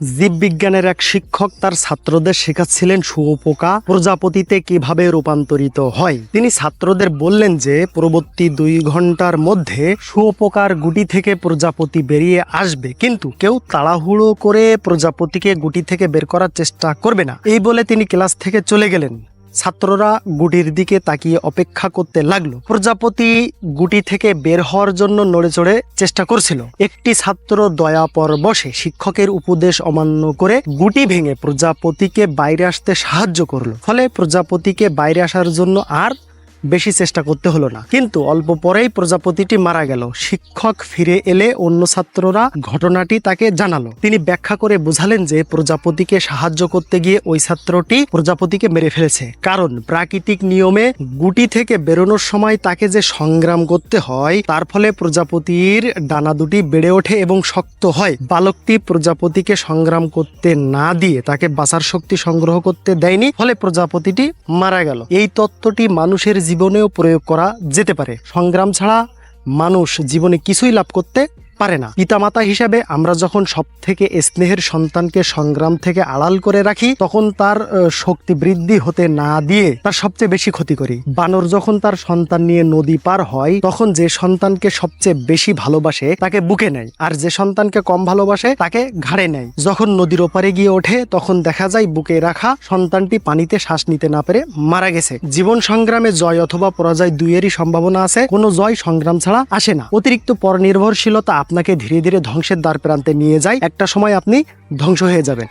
জীববিজ্ঞানের এক শিক্ষক তার ছাত্রদের শেখাচ্ছিলেন শুয়োপোকা প্রজাপতিতে কীভাবে রূপান্তরিত হয়। তিনি ছাত্রদের বললেন যে, পরবর্তী দুই ঘণ্টার মধ্যে শুয়োপোকার গুটি থেকে প্রজাপতি বেরিয়ে আসবে, কিন্তু কেউ তাড়াহুড়ো করে প্রজাপতিকে গুটি থেকে বের করার চেষ্টা করবে না। এই বলে তিনি ক্লাস থেকে চলে গেলেন। ছাত্ররা গুটির দিকে তাকিয়ে অপেক্ষা করতে লাগল। প্রজাপতি গুটি থেকে বের হওয়ার জন্য নড়ে চড়ে চেষ্টা করছিল। একটি ছাত্র দয়াপর বসে শিক্ষকের উপদেশ অমান্য করে গুটি ভেঙে প্রজাপতিকে বাইরে আসতে সাহায্য করল। ফলে প্রজাপতিকে বাইরে আসার জন্য আর বেশি চেষ্টা করতে হলো না। কিন্তু অল্প পরেই প্রজাপতিটি মারা গেল। শিক্ষক ফিরে এলে অন্য ছাত্ররা ঘটনাটি তাকে জানালো। তিনি ব্যাখ্যা করে বোঝালেন যে প্রজাপতিকে সাহায্য করতে গিয়ে ওই ছাত্রটি প্রজাপতিকে মেরে ফেলেছে। কারণ প্রাকৃতিক নিয়মে গুটি থেকে বেরোনোর সময় তাকে যে সংগ্রাম করতে হয়, তার ফলে প্রজাপতির ডানা দুটি বেড়ে ওঠে এবং শক্ত হয়। বালকটি প্রজাপতিকে সংগ্রাম করতে না দিয়ে তাকে বাঁচার শক্তি সংগ্রহ করতে দেয়নি, ফলে প্রজাপতিটি মারা গেল। এই তত্ত্বটি মানুষের জীবনেও প্রয়োগ করা যেতে পারে। সংগ্রাম ছাড়া মানুষ জীবনে কিছুই লাভ করতে পারে না। পিতামাতা হিসাবে আমরা যখন সব থেকে স্নেহের সন্তানকে সংগ্রাম থেকে আড়াল করে রাখি, তখন তার শক্তি বৃদ্ধি হতে না দিয়ে তার সবচেয়ে বেশি ক্ষতি করি। বানর যখন তার সন্তান নিয়ে নদী পার হয়, তখন যে সন্তানকে সবচেয়ে বেশি ভালোবাসে, তাকে বুকে নেয়। আর যে সন্তানকে কম ভালোবাসে, তাকে ঘাড়ে নেয়। যখন নদীর ওপারে গিয়ে ওঠে, তখন দেখা যায় বুকে রাখা সন্তানটি পানিতে শ্বাস নিতে না পেরে মারা গেছে। জীবন সংগ্রামে জয় অথবা পরাজয় দুইয়েরই সম্ভাবনা আছে। কোনো জয় সংগ্রাম ছাড়া আসে না। অতিরিক্ত পরনির্ভরশীলতা আপনাকে ধীরে ধীরে ধ্বংসের দ্বার প্রান্তে নিয়ে যায়। একটা সময় আপনি ধ্বংস হয়ে যাবেন।